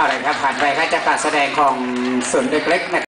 เอาเลยครับผ่านไปครับจะการแสดงของส่วนเล็กๆนะ